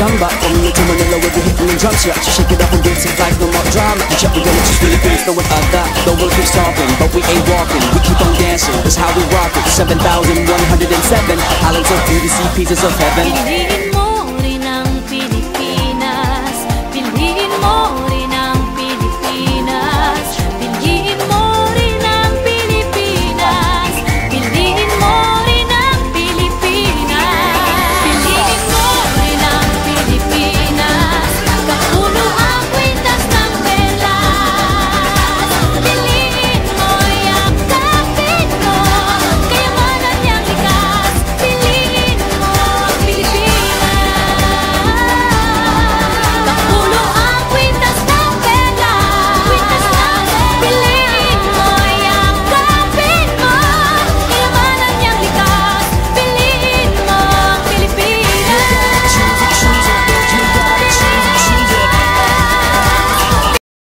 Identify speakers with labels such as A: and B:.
A: samba. From the to Manila we'll hitting the drums Yeah, She shake it up and dance it like no more drama. You Check, the girl, she's just really finish no one other. The world keeps talking, but we ain't walking. We keep on dancing, that's how we rock it. 7,107 Islands of beauty, see pieces of heaven.